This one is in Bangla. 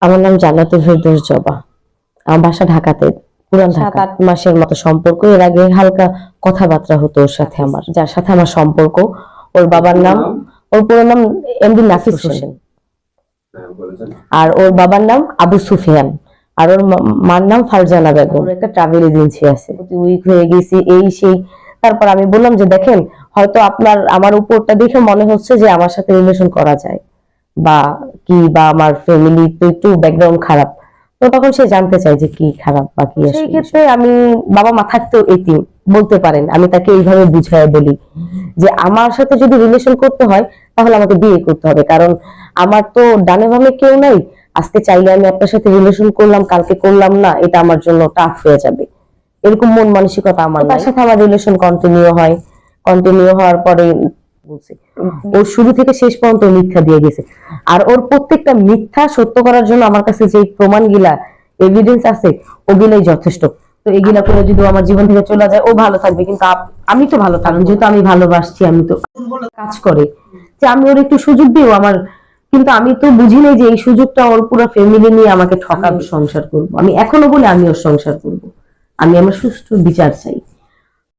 আমার নাম জান্নাতুল ফেরদৌস জবা। আমার বাসা ঢাকাতে পুরান সাত আট মাসের মতো সম্পর্ক। এর আগে হালকা কথাবার্তা হতো ওর সাথে আমার যার সাথে আমার সম্পর্ক। ওর বাবার নাম ওর পুরো নাম এমডি নাফিস হোসেন। হ্যাঁ, আর ওর বাবার নাম আবু সুফিয়ান। আর ওর মা- মার নাম ফারজানা বেগম। ওর একটা ট্রাভেল এজেন্সি আছে। উইক হয়ে গেছি এই সেই। তারপর আমি বললাম যে দেখেন হয়তো আপনার আমার উপরটা দেখে মনে হচ্ছে যে আমার সাথে রিলেশন করা যায়। বা কি বা আমার ফ্যামিলি তো একটু ব্যাকগ্রাউন্ড খারাপ তো তখন সে জানতে চায় যে কি খারাপ বা কি সেই ক্ষেত্রে আমি বাবা মা থাকতেও এটি বলতে পারেন আমি তাকে এইভাবে বুঝায় বলি যে আমার সাথে যদি রিলেশন করতে হয় তাহলে আমাকে বিয়ে করতে হবে। কারণ আমার তো ডানে বামে কেউ নাই আজকে চাইলে আমি আপনার সাথে রিলেশন করলাম কালকে করলাম না এটা আমার জন্য টাফ হয়ে যাবে। এরকম মন মানসিকতা আমার তার সাথে আমার রিলেশন কন্টিনিউ হয়। কন্টিনিউ হওয়ার পরে বলছি। ও শুরু থেকে শেষ পর্যন্ত মিথ্যা দিয়ে গেছে। আর ওর প্রত্যেকটা মিথ্যা সত্য করার জন্য আমার কাছে যে প্রমাণগুলা এভিডেন্স আছে ওগুলাই যথেষ্ট। তো এগুলা করে যদি আমার জীবন থেকে চলে যায় ও ভালো থাকবে। কিন্তু আমি তো ভালো থাকব। যেহেতু আমি ভালোবাসছি আমি তো কাজ করে। যে আমি ওর একটু সুযোগ দিও আমার কিন্তু আমি তো বুঝি নাই যে এই সুযোগটা ওর পুরো ফ্যামিলি নিয়ে আমাকে ঠকাবে সংসার করব। আমি এখনও বলে আমি ওর সংসার করব। আমি আমার সুষ্ঠু বিচার চাই।